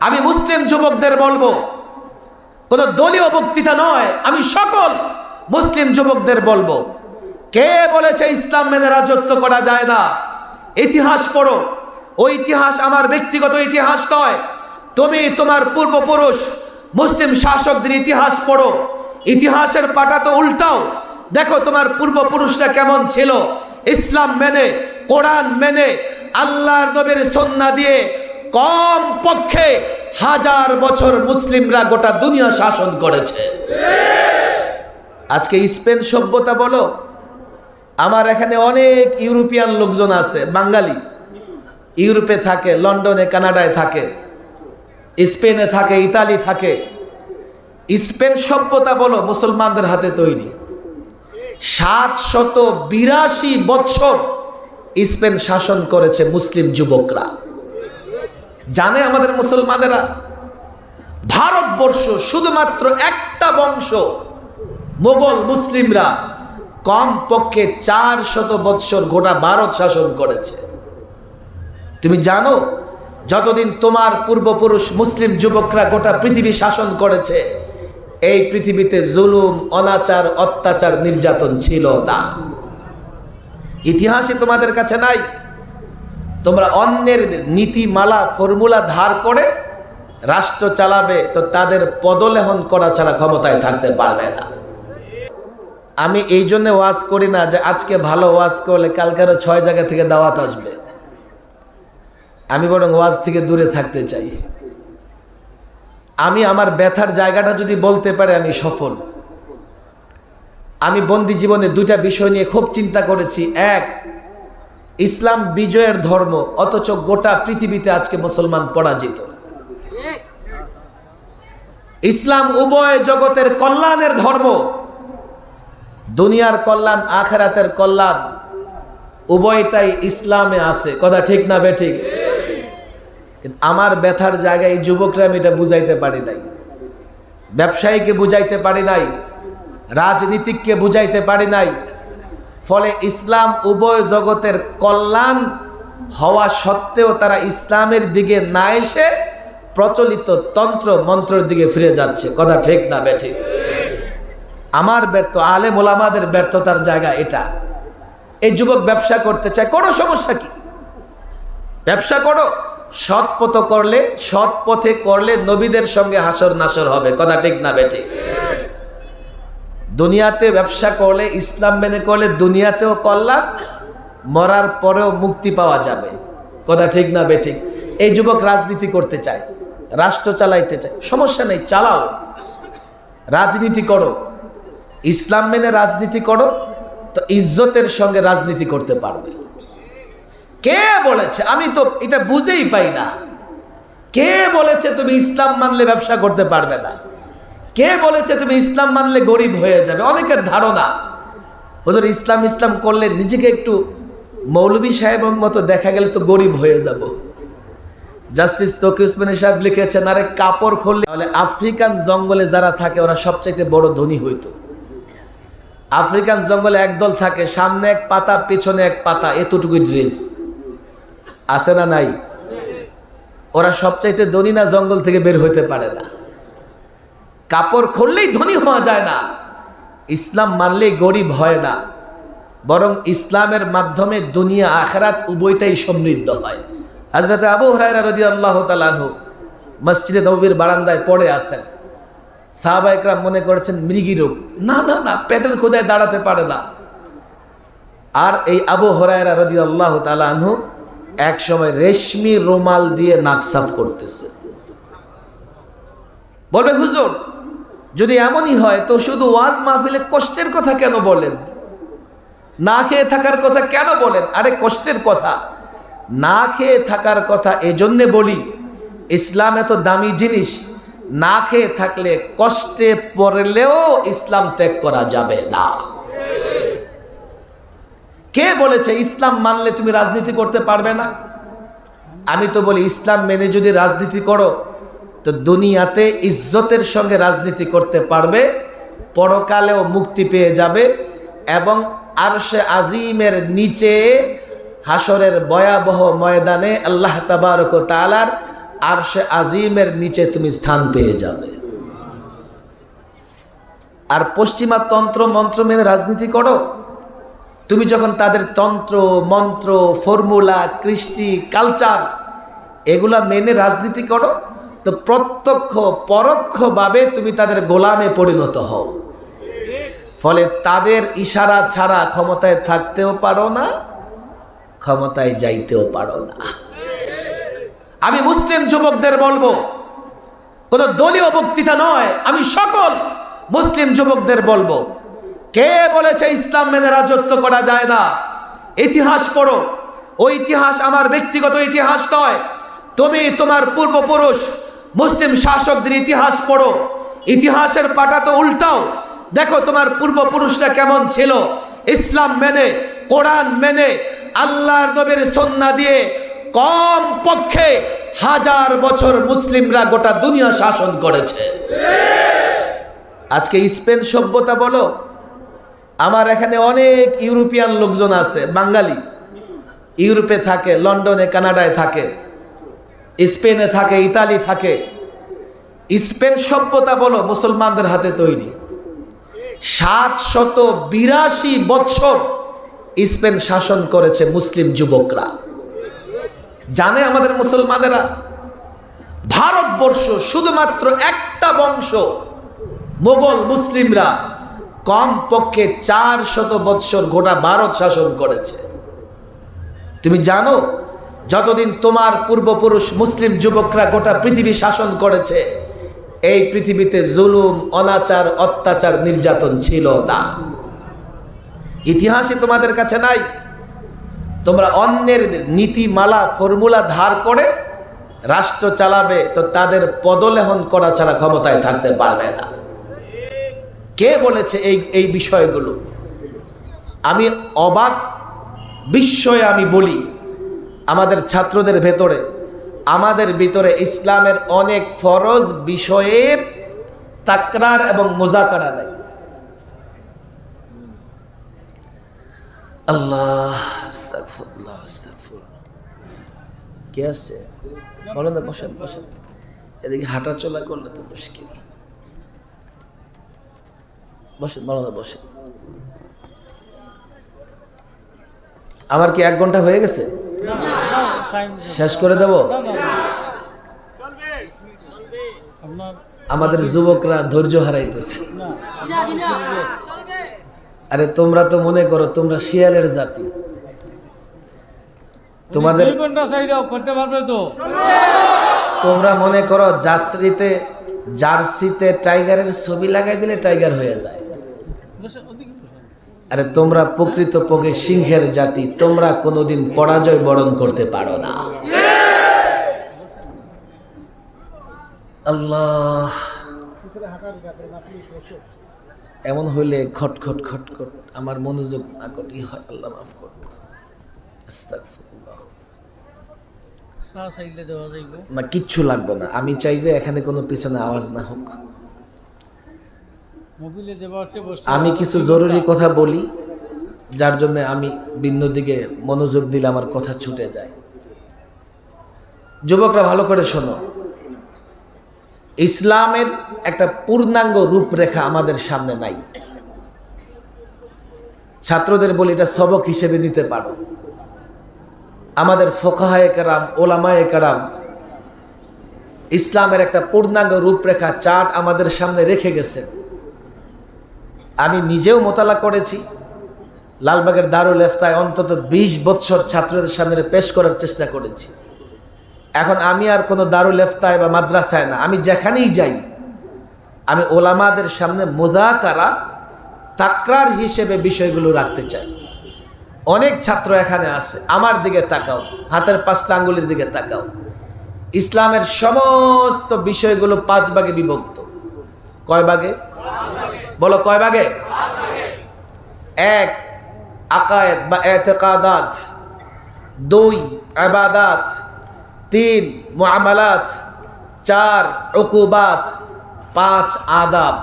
আমি মুসলিম যুবকদের বলব, কোন দলীয় বক্তৃতা নয়, আমি সকল মুসলিম যুবকদের বলব, কে বলেছে ইসলাম মেনে রাজত্ব করা যায় না? ইতিহাস পড়ো ওই ইতিহাস আমার ব্যক্তিগত ইতিহাস নয়, তুমি তোমার পূর্বপুরুষ মুসলিম শাসকদের ইতিহাস পড়ো, ইতিহাসের পাটা তো উল্টাও, দেখো তোমার পূর্বপুরুষরা কেমন ছিল, ইসলাম মেনে, কোরআন মেনে, আল্লাহর নবীর সন্না দিয়ে কম পক্ষে হাজার বছর মুসলিমরা গোটা দুনিয়া শাসন করেছে। আজকে স্পেন সভ্যতা বলো, আমার এখানে অনেক ইউরোপিয়ান লোকজন আছে, বাঙালি। ইউরোপে থাকে, লন্ডনে, কানাডায় থাকে, স্পেনে থাকে, ইতালি থাকে। স্পেন সভ্যতা বলো, মুসলমানদের হাতে তৈরি। সাত শত বিরাশি বৎসর স্পেন শাসন করেছে মুসলিম যুবকরা। জানে আমাদের মুসলমানেরা? ভারতবর্ষ শুধুমাত্র একটা বংশ, মোগল মুসলিমরা। কম পক্ষে চার শত বৎসর গোটা ভারত শাসন করেছে। তুমি জানো, যতদিন তোমার পূর্বপুরুষ মুসলিম যুবকরা গোটা পৃথিবী শাসন করেছে, এই পৃথিবীতে জুলুম, অনাচার, অত্যাচার, নির্যাতন ছিল না। ইতিহাসে তোমাদের কাছে নাই। তোমরা অন্যের নীতিমালা, ফর্মুলা ধার করে রাষ্ট্র চালাবে, তো তাদের পদলেহন করা ছাড়া ক্ষমতায় থাকতে পারবে না। আমি এই জন্য ওয়াজ করি না যে আজকে ভালো ওয়াজ করলে কালকেরও ছয় জায়গা থেকে দাওয়াত আসবে। আমি বরং ওয়াজ থেকে দূরে থাকতে চাই। আমি আমার ব্যথার জায়গাটা যদি বলতে পারে আমি সফল। আমি বন্দি জীবনে দুটা বিষয় নিয়ে খুব চিন্তা করেছি। এক ইসলাম বিজয়ের ধর্ম, অথচ গোটা পৃথিবীতে আজকে মুসলমান পরাজিত। ইসলাম উভয় জগতের কল্যাণের ধর্ম, দুনিয়ার কল্যাণ, আখেরাতের কল্যাণ, উভয়টাই ইসলামে আছে। কথা ঠিক না বে ঠিক কিন্তু আমার ব্যথার জায়গায় যুবকরা আমি এটা বুঝাইতে পারি নাই। ব্যবসায়ীকে বুঝাইতে পারি নাই, রাজনীতিককে বুঝাইতে পারি নাই ফলে ইসলাম উভয় জগতের কল্যাণ হওয়া সত্ত্বেও তারা ইসলামের দিকে না এসে প্রচলিত তন্ত্র মন্ত্রের দিকে ফিরে যাচ্ছে। কথা ঠিক না বেঠিক আমার ব্যর্থ আলে মোলামাদের ব্যর্থতার জায়গা এটা। এই যুবক ব্যবসা করতে চায়, কোনো সমস্যা কি? ব্যবসা করো সৎ পথ করলে সৎ পথে করলে নবীদের সঙ্গে হাসর নাসর হবে। কথা ঠিক না বেঠিক দুনিয়াতে ব্যবসা করলে, ইসলাম মেনে করলে দুনিয়াতেও কল্যাণ, মরার পরেও মুক্তি পাওয়া যাবে। কথা ঠিক না বেঠিক? এই যুবক রাজনীতি করতে চায়, রাষ্ট্র চালাইতে চায়, সমস্যা নেই, চালাও। রাজনীতি করো। ইসলাম মেনে রাজনীতি করো, তো ইজ্জতের সঙ্গে রাজনীতি করতে পারবে। কে বলেছে? আমি তো এটা বুঝেই পাই না। কে বলেছে তুমি ইসলাম মানলে ব্যবসা করতে পারবে না? কে বলেছে তুমি ইসলাম মানলে গরিব হয়ে যাবে? অনেকের ধারণা। ওদের ইসলাম ইসলাম করলে নিজেকে একটু মৌলবী সাহেবের মতো দেখা গেলে তো গরিব হয়ে যাব। জাস্টিস তকি উসমানী সাহেব লিখেছেন, আরে কাপড় খুললে তাহলে আফ্রিকান জঙ্গলে যারা থাকে, ওরা সবচাইতে বড় ধনী হইতো। আফ্রিকান জঙ্গলে একদল থাকে, সামনে এক পাতা, পেছনে এক পাতা, এতটুকুই ড্রেস। আছে না নাই? ওরা সবচাইতে ধনী না, জঙ্গল থেকে বের হইতে পারে না। কাপড় খুললেই ধনী হওয়া যায় না। ইসলাম মানলেই গরিব হয় না। বরং ইসলামের মাধ্যমে দুনিয়া, আখরাত উভয়টাই সমৃদ্ধ হয়। হাজরত আবু হরাইরা রদি আল্লাহ তালানহু মসজিদে নবীর বারান্দায় পড়ে আছেন। সাহাবা একরাম মনে করেছেন, মৃগী রোগ না না না, পেটের খোদায় দাঁড়াতে পারে না। আর এই আবু হরাইরা রদি আল্লাহ তালানহু এক সময় রেশমি রুমাল দিয়ে নাক সাফ করতেছে। বলবে, হুজুর যদি এমনই হয়, তো শুধু ওয়াজ মাহফিলে কষ্টের কথা কেন বলেন? না খেয়ে থাকার কথা কেন বলেন? আরে কষ্টের কথা। না খেয়ে থাকার কথা এজন্যে বলি, ইসলাম এত দামি জিনিস, না খেয়ে থাকলে কষ্টে পড়লেও ইসলাম ত্যাগ করা যাবে না। কে বলেছে ইসলাম মানলে তুমি রাজনীতি করতে পারবে না? আমি তো বলি, ইসলাম মেনে যদি রাজনীতি করো তো দুনিয়াতে ইজ্জতের সঙ্গে রাজনীতি করতে পারবে, পরকালেও মুক্তি পেয়ে যাবে এবং আরশে আজিমের নিচে হাসরের ভয়াবহ ময়দানে আল্লাহ তাবারক তালার আর সে আজিমের নিচে তুমি স্থান পেয়ে যাবে। আর পশ্চিমা তন্ত্র মন্ত্র মেনে রাজনীতি করো। তুমি যখন তাদের তন্ত্র, মন্ত্র, ফর্মুলা, কৃষ্টি, কালচার, এগুলা মেনে রাজনীতি করো তো প্রত্যক্ষ, পরোক্ষভাবে তুমি তাদের গোলামে পরিণত হও। ফলে তাদের ইশারা ছাড়া ক্ষমতায় থাকতেও পারো না, ক্ষমতায় যাইতেও পারো না। আমি মুসলিম যুবকদের বলব, কোন দলীয় বক্তৃতা নয়, আমি সকল মুসলিম যুবকদের বলব, কে বলেছে ইসলাম মেনে রাজত্ব করা যায় না? ইতিহাস পড়ো। ওই ইতিহাস আমার ব্যক্তিগত ইতিহাস নয়। তুমি তোমার পূর্বপুরুষ মুসলিম শাসকদের ইতিহাস পড়ো। ইতিহাসের পাটা তো উল্টাও। দেখো তোমার পূর্বপুরুষরা কেমন ছিল। ইসলাম মেনে, কোরআন মেনে, আল্লাহর নবীর সন্না দিয়ে কম পক্ষে হাজার বছর মুসলিমরা গোটা দুনিয়া শাসন করেছে। আজকে স্পেন সভ্যতা বলো। আমার এখানে অনেক ইউরোপিয়ান লোকজন আছে, বাঙালি। ইউরোপে থাকে, লন্ডনে, কানাডায় থাকে। স্পেনে থাকে, ইতালি থাকে। স্পেন সভ্যতা বলো মুসলমানদের হাতে তৈরি। সাত শত বিরাশি বৎসর স্পেন শাসন করেছে মুসলিম যুবকরা। জানে আমাদের মুসলমানেরা? ভারতবর্ষ শুধুমাত্র একটা বংশ, মোগল মুসলিমরা কম পক্ষে চার শত বৎসর গোটা ভারত শাসন করেছে। তুমি জানো যতদিন তোমার পূর্বপুরুষ মুসলিম যুবকরা গোটা পৃথিবী শাসন করেছে, এই পৃথিবীতে জুলুম, অনাচার, অত্যাচার নির্যাতন ছিল না। ইতিহাসে তোমাদের কাছে নাই। তোমরা অন্যের নীতিমালা, ফর্মুলা ধার করে রাষ্ট্র চালাবে, তো তাদের পদলেহন করা ছাড়া ক্ষমতায় থাকতে পারবে না। কে বলেছে এই এই বিষয়গুলো? আমি অবাক, বিস্ময়ে আমি বলি আমাদের ছাত্রদের ভেতরে, আমাদের ভিতরে ইসলামের অনেক ফরজ বিষয়ের তাকরার এবং মোজাকারা নেই। আল্লাহ এদিকে হাঁটা চলা করলে তো মুশকিল। বসেন। আমার কি এক ঘণ্টা হয়ে গেছে? শেষ করে দেব? আমাদের যুবকরা ধৈর্য হারাইতেছে। আরে তোমরা তো মনে করো, তোমরা শিয়ালের জাতি। তোমাদের তোমরা মনে করো, জার্সিতে জার্সিতে টাইগারের ছবি লাগাই দিলে টাইগার হয়ে যায়। আরে তোমরা প্রকৃত পক্ষে সিংহের জাতি তোমরা কোনোদিন পরাজয় বরণ করতে পারো না। আল্লাহ। এমন হইলে খট খট খট খট আমার মনোযোগ না করি হয় আল্লাহ মাফ করুক। না কিচ্ছু লাগবে না। আমি চাই যে এখানে কোনো পিছনে আওয়াজ না হোক। আমি কিছু জরুরি কথা বলি, যার জন্য আমি ভিন্ন দিকে মনোযোগ দিলে আমার কথা ছুটে যায়। যুবকরা ভালো করে শোনো। ইসলামের একটা পূর্ণাঙ্গ রূপরেখা আমাদের সামনে নাই। ছাত্রদের বলি, এটা সবক হিসেবে নিতে পারো। আমাদের ফোকাহায় কারাম ওলামায়ে কারাম, ইসলামের একটা পূর্ণাঙ্গ রূপরেখা চার্ট আমাদের সামনে রেখে গেছেন আমি নিজেও মোতালা করেছি। লালবাগের দারুল এফতায় অন্তত ২০ বৎসর ছাত্রদের সামনে পেশ করার চেষ্টা করেছি। এখন আমি আর কোনো দারুল এফতায় বা মাদ্রাসায় না, আমি যেখানেই যাই, আমি ওলামাদের সামনে মোজাকারা তাকরার হিসেবে বিষয়গুলো রাখতে চাই। অনেক ছাত্র এখানে আছে, আমার দিকে তাকাও, হাতের পাঁচটা আঙ্গুলের দিকে তাকাও। ইসলামের সমস্ত বিষয়গুলো পাঁচ ভাগে বিভক্ত। কয় ভাগে? বলো কয় ভাগে? এক, আকায়েদ বা এতেকাদাত। দুই, আবাদাত। তিন মামালাত চার অকুবাত পাঁচ, আদাব।